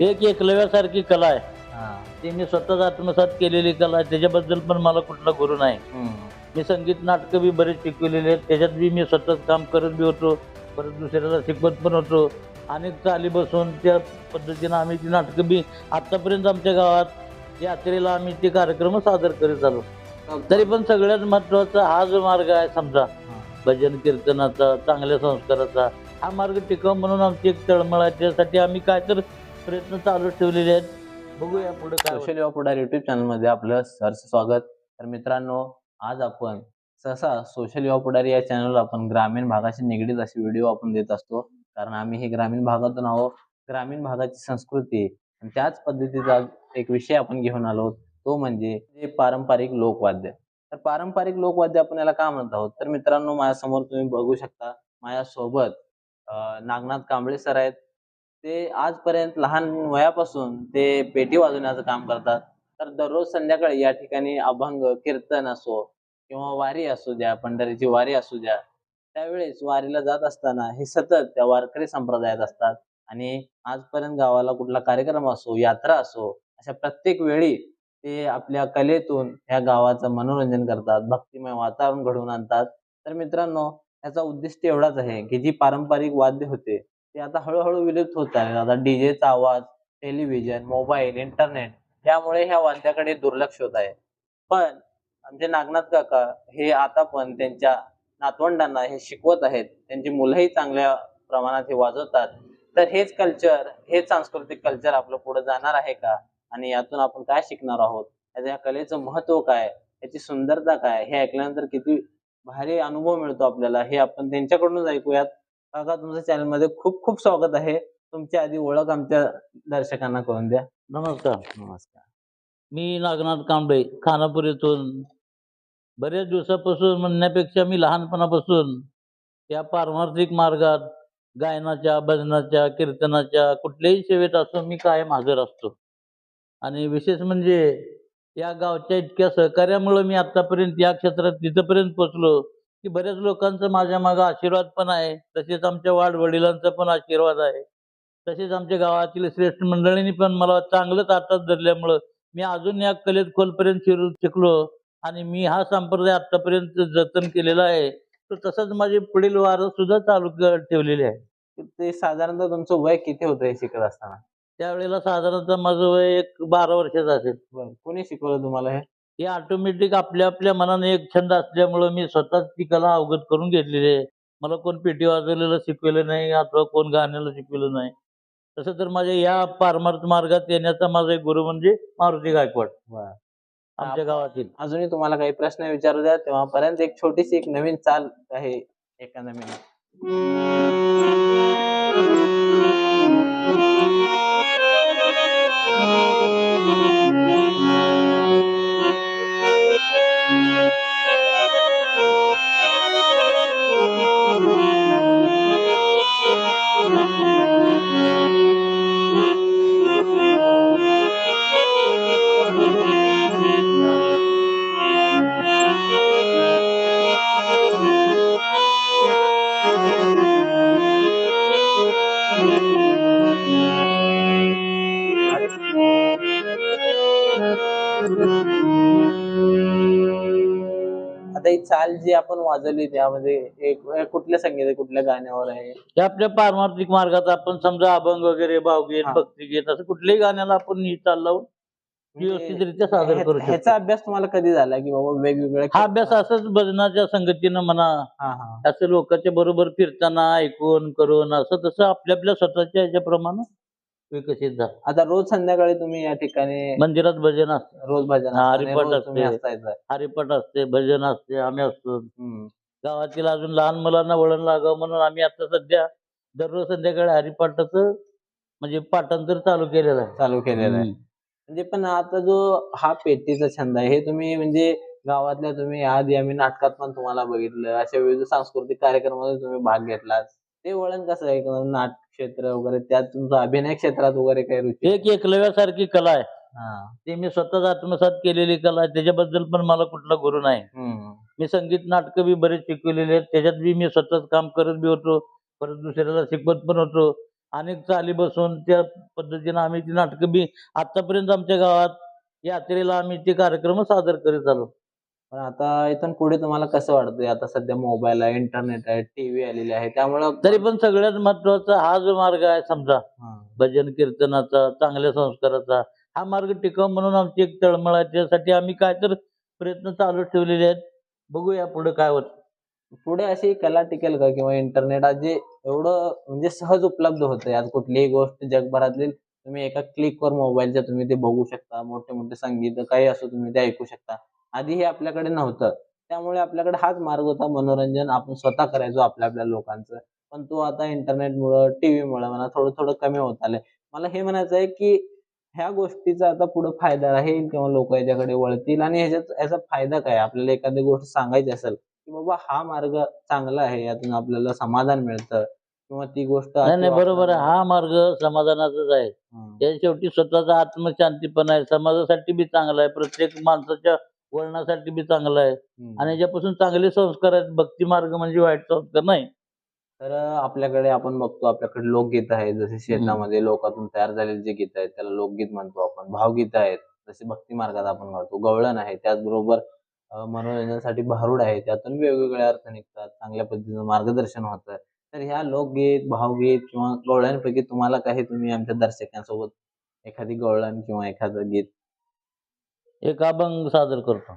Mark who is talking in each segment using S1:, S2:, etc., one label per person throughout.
S1: एक एकलव्यासारखी कला आहे.
S2: हा.
S1: ती मी स्वतःच आत्मसात केलेली कला आहे. त्याच्याबद्दल पण मला कुठला गुरु नाही.
S2: हम्म.
S1: मी संगीत नाटकं बी बरेच शिकवलेले आहेत. त्याच्यात बी मी स्वतःच काम करत बी होतो. परत दुसऱ्याला शिकवत पण होतो. अनेक चाली बसून त्या पद्धतीनं आम्ही ती नाटकं बी आत्तापर्यंत आमच्या गावात यात्रेला आम्ही ते कार्यक्रम सादर करत आलो. तरी पण सगळ्यात महत्त्वाचा हा जो मार्ग आहे समजा
S2: हा.
S1: भजन कीर्तनाचा चांगल्या संस्काराचा हा मार्ग टिकाव म्हणून आमची एक तळमळ आहे. त्यासाठी आम्ही काय तर प्रयत्न चालू ठेवलेले आहेत. बघूया पुढे काय
S2: सोशल युवा पुढार युट्यूब चॅनलमध्ये आपलं सहर्ष स्वागत. तर मित्रांनो आज आपण सहसा सोशल युवा पुढारी या चॅनलवर आपण ग्रामीण भागाशी निगडीत असे व्हिडिओ आपण देत असतो. कारण आम्ही हे ग्रामीण भागातून आहोत. ग्रामीण भागाची संस्कृती आणि त्याच पद्धतीचा एक विषय आपण घेऊन आलो तो म्हणजे पारंपरिक लोकवाद्य. तर पारंपरिक लोकवाद्य आपण याला का म्हणत आहोत? तर मित्रांनो माझ्यासमोर तुम्ही बघू शकता. माझ्यासोबत नागनाथ कांबळे सर आहेत. ते आजपर्यंत लहान वयापासून ते पेटी वाजवण्याचं काम करतात. तर दररोज संध्याकाळी या ठिकाणी अभंग कीर्तन असो किंवा वारी असू द्या पंढरीची वारी असू द्या त्यावेळेस वारीला जात असताना हे सतत त्या वारकरी संप्रदायात असतात. आणि आजपर्यंत गावाला कुठला कार्यक्रम असो यात्रा असो अशा प्रत्येक वेळी ते आपल्या कलेतून ह्या गावाचं मनोरंजन करतात भक्तिमय वातावरण घडवून आणतात. तर मित्रांनो याचा उद्दिष्ट एवढाच आहे की जी पारंपरिक वाद्य होते ते आता हळूहळू विलुप्त होत आहे आता डीजेचा आवाज टेलिव्हिजन मोबाईल इंटरनेट यामुळे ह्या वाद्याकडे दुर्लक्ष होत आहे. पण आमचे नागनाथ काका हे आता पण त्यांच्या नातवंडांना हे शिकवत आहेत. त्यांची मुलंही चांगल्या प्रमाणात हे वाजवतात. तर हेच कल्चर हेच सांस्कृतिक कल्चर आपलं पुढे जाणार आहे का? आणि यातून आपण काय शिकणार आहोत? याचं या कलेचं महत्त्व काय? याची सुंदरता काय? हे ऐकल्यानंतर किती भारी अनुभव मिळतो आपल्याला. हे आपण त्यांच्याकडूनच ऐकूयात. काका तुमच्या चॅनलमध्ये खूप खूप स्वागत आहे. तुमची आधी ओळख आमच्या दर्शकांना करून द्या.
S1: नमस्कार.
S2: नमस्कार.
S1: मी नागनाथ कांबळे खानापूर येथून. बरेच दिवसापासून म्हणण्यापेक्षा मी लहानपणापासून या पारमार्थिक मार्गात गायनाच्या भजनाच्या कीर्तनाच्या कुठल्याही सेवेत असो मी कायम हजर असतो. आणि विशेष म्हणजे या गावच्या इतक्या सहकार्यामुळं मी आतापर्यंत या क्षेत्रात तिथंपर्यंत पोचलो. की बऱ्याच लोकांचा माझ्या मागं आशीर्वाद पण आहे. तसेच आमच्या वाडवडिलांचा पण आशीर्वाद आहे. तसेच आमच्या गावातील श्रेष्ठ मंडळींनी पण मला चांगलंच हातात धरल्यामुळं मी अजून या कलेत खोलपर्यंत शिरू शिकलो आणि मी हा संप्रदाय आतापर्यंत जतन केलेला आहे. तर तसंच माझे पुढील वारं सुद्धा चालू ठेवलेले आहे.
S2: ते साधारणतः तुमचं वय किती होतं हे शिकत असताना?
S1: त्यावेळेला साधारणतः माझं वय एक बारा वर्षाचं असेल.
S2: कोणी शिकवलं तुम्हाला हे?
S1: हे ऑटोमॅटिक आपल्या आपल्या मनाने एक छंद असल्यामुळं मी स्वतःच ती कला अवगत करून घेतलेली आहे. मला कोण पेटी वाजवलेलं शिकवलं नाही अथवा कोण गाण्याला शिकवलं नाही. तसं तर माझ्या या पारमार्थ मार्गात येण्याचा माझा एक गुरु म्हणजे मारुती गायकवाड. आमच्या गावातील.
S2: अजूनही तुम्हाला काही प्रश्न विचारू द्या तेव्हापर्यंत एक छोटीशी एक नवीन चाल आहे एका नवीन आता ही चाल जी आपण वाजवली त्यामध्ये एक एक कुठल्या संगीत आहे कुठल्या गाण्यावर आहे?
S1: आपल्या पारमार्थिक मार्गात आपण समजा अभंग वगैरे भावगीत
S2: हा.
S1: भक्तिगीत असं कुठल्याही गाण्याला आपण नीट चाल लावून व्यवस्थितरित्या सादर
S2: ह्या-
S1: करू
S2: ह्याचा
S1: शकतो
S2: अभ्यास तुम्हाला कधी झाला की बाबा वेगवेगळ्या
S1: हा अभ्यास असंच भजनाच्या संगतीनं म्हणा
S2: हा हा.
S1: असं लोकांच्या बरोबर फिरताना ऐकून करून असं तसं आपल्या आपल्या स्वतःच्या ह्याच्याप्रमाणे विकसित झालं.
S2: आता रोज संध्याकाळी तुम्ही या ठिकाणी
S1: मंदिरात भजन असते.
S2: रोज भजन
S1: हा,
S2: असतं आणि
S1: हरिपाठ
S2: रोज तुम्ही
S1: असते.
S2: असतायचं.
S1: हरिपाठ असते. भजन असते. आम्ही असतो.
S2: हम्म.
S1: गावातील अजून लहान मुलांना वळण लागावं म्हणून आम्ही आता सध्या दररोज संध्याकाळी हरिपाठाचं म्हणजे पाठांतर चालू केलेलं आहे.
S2: चालू केलेलं आहे. म्हणजे पण आता जो हा पेटीचा छंद आहे हे तुम्ही म्हणजे गावातल्या तुम्ही आधी आम्ही नाटकात पण तुम्हाला बघितलं. अशा विविध सांस्कृतिक कार्यक्रमामध्ये तुम्ही भाग घेतलात. ते वळण कसं आहे? नाटक क्षेत्र वगैरे त्यात तुमचं अभिनय क्षेत्रात वगैरे काही रुची?
S1: एक एकलव्यासारखी कला आहे.
S2: हा.
S1: ती मी स्वतःच आत्मसात केलेली कला आहे. त्याच्याबद्दल पण मला कुठला गुरु नाही.
S2: हम्म.
S1: मी संगीत नाटकं बी बरेच शिकवलेले आहेत. त्याच्यात बी मी स्वतःच काम करत बी होतो. परत दुसऱ्याला शिकवत पण होतो. अनेक चाली बसून त्या पद्धतीनं आम्ही ती नाटकं बी आतापर्यंत आमच्या गावात यात्रेला आम्ही ते कार्यक्रम सादर करीत आलो.
S2: पण आता इथून पुढे तुम्हाला कसं वाटतंय आता सध्या मोबाईल आहे इंटरनेट आहे टीव्ही आलेले आहे त्यामुळं
S1: तरी पण सगळ्यात महत्त्वाचा हा जो मार्ग आहे समजा
S2: हा.
S1: भजन कीर्तनाचा चांगल्या संस्काराचा हा मार्ग टिकाव म्हणून आमची एक तळमळ आहे. त्यासाठी आम्ही काय तर प्रयत्न चालू ठेवलेले आहेत. बघूया पुढे काय होत.
S2: पुढे अशी कला टिकेल का किंवा इंटरनेट आज जे एवढं म्हणजे सहज उपलब्ध होतंय? आज कुठलीही गोष्ट जगभरातली तुम्ही एका क्लिकवर मोबाईलच्या तुम्ही ते बघू शकता. मोठे मोठे संगीत काही असो तुम्ही ते ऐकू शकता. आधी हे आपल्याकडे नव्हतं. त्यामुळे आपल्याकडे हाच मार्ग होता मनोरंजन. आपण स्वतः करायचो आपल्या आपल्या लोकांचं. पण तो आता इंटरनेटमुळं टीव्हीमुळे म्हणा थोडं थोडं कमी होत आलंय. मला हे म्हणायचं आहे की ह्या गोष्टीचा आता पुढे फायदा राहील किंवा लोक याच्याकडे वळतील? आणि ह्याच्यात याचा फायदा काय? आपल्याला एखादी गोष्ट सांगायची असेल की बाबा हा मार्ग चांगला आहे. यातून आपल्याला समाधान मिळतं. किंवा ती गोष्ट
S1: नाही नाही बरोबर आहे. हा मार्ग समाधानाचाच आहे.
S2: हं.
S1: त्या शेवटी स्वतःचा आत्मशांती पण आहे. समाजासाठी बी चांगला आहे. प्रत्येक माणसाच्या वळणासाठी बी चांगला आहे. आणि याच्यापासून चांगले संस्कार आहेत भक्ती मार्ग म्हणजे वाईट संस्कार नाही.
S2: तर आपल्याकडे आपण बघतो आपल्याकडे लोकगीत आहेत जसे शेतामध्ये लोकातून तयार झालेले जे गीत आहेत त्याला लोकगीत म्हणतो आपण. भावगीत आहेत जसे भक्ती मार्गात आपण म्हणतो गवळण आहे त्याचबरोबर मनोरंजनासाठी भारुड आहे. त्यातून वेगवेगळे अर्थ निघतात चांगल्या पद्धतीनं मार्गदर्शन होतं. तर ह्या लोकगीत भावगीत किंवा गवळणपैकी तुम्हाला काही तुम्ही आमच्या दर्शकांसोबत एखादी गवळण किंवा एखादं गीत
S1: एक अभंग सादर करतो.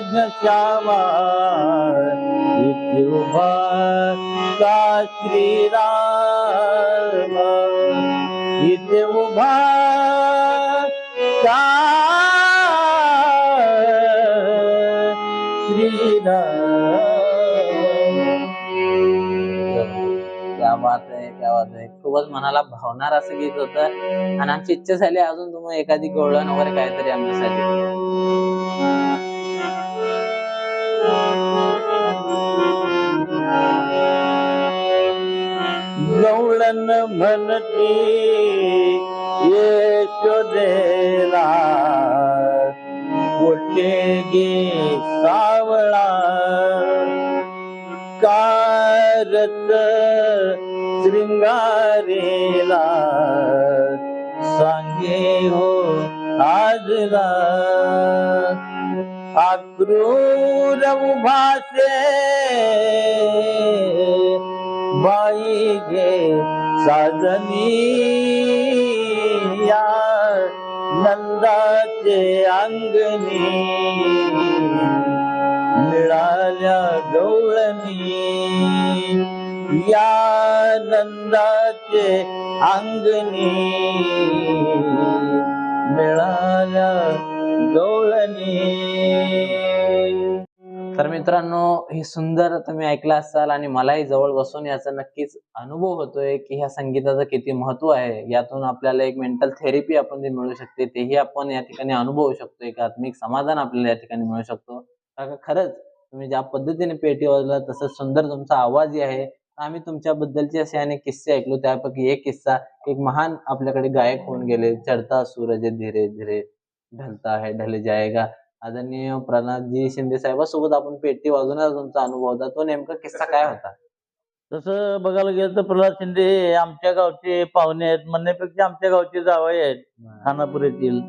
S1: यज्ञ श्यामा इथे उभा का इथे उभा का
S2: क्या बात आहे क्या बात आहे. खूपच मनाला भावणार असं गीत होतं. आणि आमची इच्छा झाली अजून तुम्ही एखादी गोळण वगैरे काहीतरी आमच्यासाठी.
S1: गवळण म्हणती यशोदेला कोठे गे सावळा कारत श्रृंगारेला सांगे हो आजला अक्रूर उभासे बाई घे सी नंद मेड़ा दोलनी या नंदाचे अंगनी मेड़ा डोले
S2: तर मित्रांनो हे सुंदर तुम्ही ऐकलं असाल आणि मलाही जवळ बसून याचा नक्कीच अनुभव होतोय की ह्या संगीताचं किती महत्त्व आहे. यातून आपल्याला एक मेंटल थेरपी आपण जे मिळू शकते तेही आपण या ठिकाणी अनुभवू शकतो. एक आत्मिक समाधान आपल्याला या ठिकाणी मिळू शकतो. कारण खरंच तुम्ही ज्या पद्धतीने पेटी वाजला तसंच सुंदर तुमचा आवाजही आहे. आम्ही तुमच्याबद्दलचे असे अनेक किस्से ऐकलो. त्यापैकी एक किस्सा एक महान आपल्याकडे गायक होऊन गेले. चढता सूरज धीरे धीरे ढलता है ढल जाएगा. आदरणीय प्रल्हादजी शिंदे साहेबांसोबत आपण पेटी वाजवण्याचा तुमचा अनुभव. होता तो नेमका किस्सा काय होता?
S1: तसं बघायला गेलं तर प्रल्हाद शिंदे हे आमच्या गावचे पाहुणे आहेत. म्हणण्यापेक्षा आमच्या गावचे जावई आहेत. खानापूर येथील.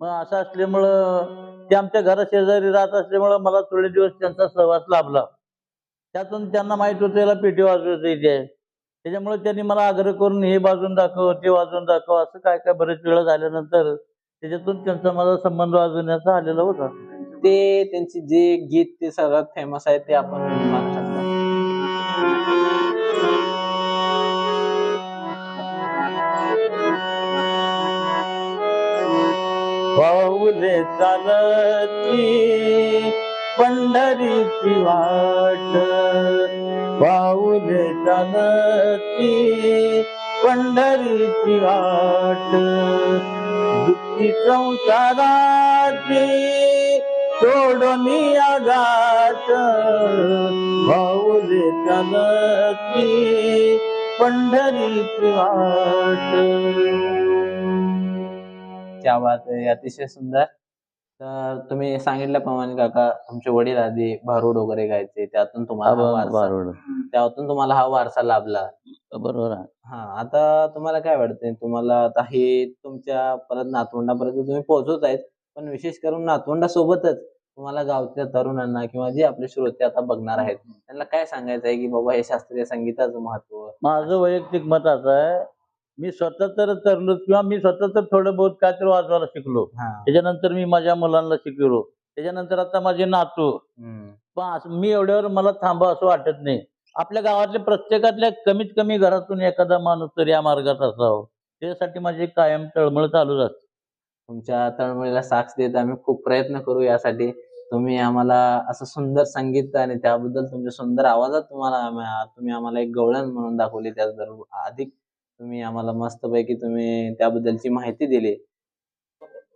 S1: मग असं असल्यामुळं ते आमच्या घरा शेजारी राहत असल्यामुळं मला थोडे दिवस त्यांचा सहवास लाभला. त्यातून त्यांना माहीत होतं याला पेटी वाजवायचं इथे. त्याच्यामुळे त्यांनी मला आग्रह करून हे वाजवून दाखव ते वाजवून दाखव असं काय काय बरेच वेळा झाल्यानंतर त्याच्यातून त्यांचा माझा संबंध वाजवण्याचा आलेला होता.
S2: ते त्यांची जे गीत ते सर्वात फेमस आहे ते आपण शकतो.
S1: पाऊले चालती पंढरीची वाट. पाऊले चालती पंढरीची वाट. संसाराची सोडून आघात भाऊले चालती पंढरी वाट
S2: त्या बात अतिशय सुंदर. तर तुम्ही सांगितल्याप्रमाणे काका तुमचे वडील आधी भारूड वगैरे गायचे त्यातून तुम्हाला हा वारसा-
S1: बारोड
S2: त्यातून तुम्हाला हा वारसा लाभला.
S1: बरोबर आहे.
S2: हा आता तुम्हाला काय वाटतंय? तुम्हाला आता हे तुमच्या परत नातवंडापर्यंत तुम्ही पोहोचत आहेत पण विशेष करून नातवंडासोबतच तुम्हाला गावच्या तरुणांना किंवा जे आपले श्रोते आता बघणार आहेत त्यांना काय सांगायचं आहे की बाबा हे शास्त्रीय संगीताचं महत्त्व?
S1: माझं वैयक्तिक मत असं आहे मी स्वतः तर तरलो किंवा मी स्वतः तर थोडं बहुत काय तर वाजवायला शिकलो. त्याच्यानंतर मी माझ्या मुलांना शिकवलो त्याच्यानंतर आता माझे नातू. पण मी एवढ्यावर मला थांबा असं वाटत नाही. आपल्या गावातल्या प्रत्येकातल्या कमीत कमी घरातून एखादा माणूस तर या मार्गात असावं. त्याच्यासाठी माझी कायम तळमळ चालूच असते
S2: तुमच्या तळमळीला साक्ष देत आम्ही खूप प्रयत्न करू यासाठी. तुम्ही आम्हाला असं सुंदर संगीत आणि त्याबद्दल तुमच्या सुंदर आवाजात तुम्हाला तुम्ही आम्हाला एक गवळण म्हणून दाखवली. त्याचबरोबर अधिक तुम्ही आम्हाला मस्तपैकी तुम्ही त्याबद्दलची माहिती दिली.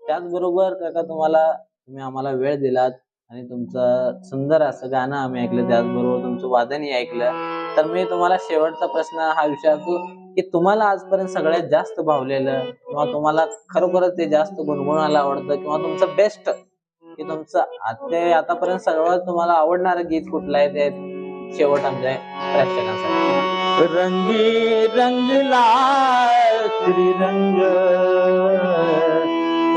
S2: त्याचबरोबर काका तुम्हाला तुम्ही आम्हाला वेळ दिलात आणि तुमचं सुंदर असं गाणं आम्ही ऐकलं. त्याचबरोबर तुमचं वादनही ऐकलं. तर मी तुम्हाला शेवटचा प्रश्न हा विचारतो की तुम्हाला आजपर्यंत सगळ्यात जास्त भावलेलं किंवा तुम्हाला खरोखरच ते जास्त गुणगुणायला आवडतं किंवा तुमचं बेस्ट की तुमचं आ- ते आतापर्यंत सगळं तुम्हाला आवडणारं गीत कुठलं आहे ते शेवट आमच्या प्रेक्षकांसाठी.
S1: रंगी रंगला श्रीरंग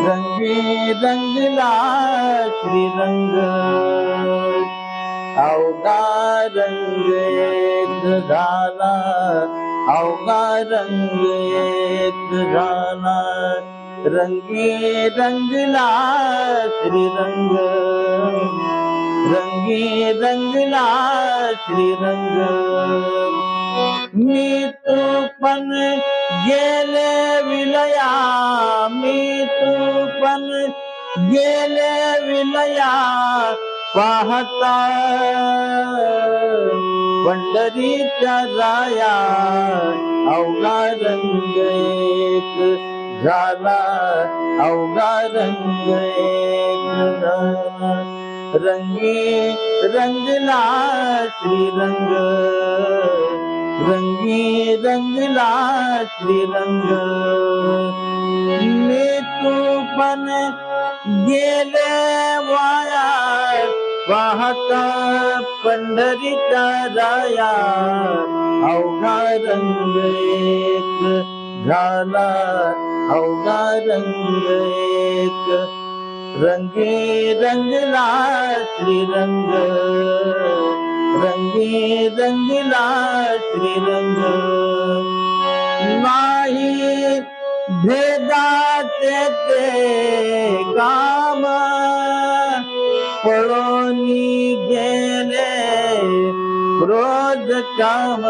S1: रंगी रंगला श्रीरंग अवघा रंग झाला अवघा रंग झाला रंगी रंगला श्रीरंग रंगी रंगला श्रीरंग मी तू पण गेले विलया मी तू पण गेले विलया पाहता पंढरीच्या राया अवघा रंग एक झाला. अवघा रंग एक रंगी रंगला श्रीरंग. रंगी रंगला त्रिरंग मी तू पण गेले वाया पाहता पंढरीचा राया अवघा रंग एक झाला अवघा रंग एक. रंगी रंगला त्रिरंग रंगी रंगला श्रीरंग नाही भेदाचे ते काम। पळोनी गेले क्रोध काम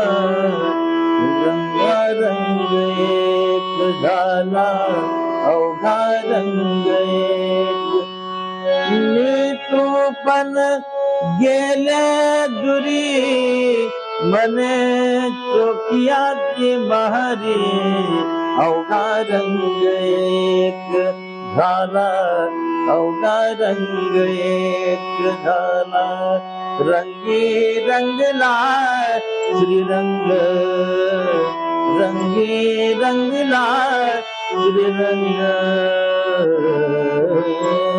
S1: रंग रंग एक झाला अवघा रंग एक। मी तू पण गेले दुरी मने चोकियाची बहारी अवघा रंग एक झाला अवघा रंग एक झाला रंगी रंगला श्रीरंग रंगी रंगला श्रीरंग
S2: धन्यवाद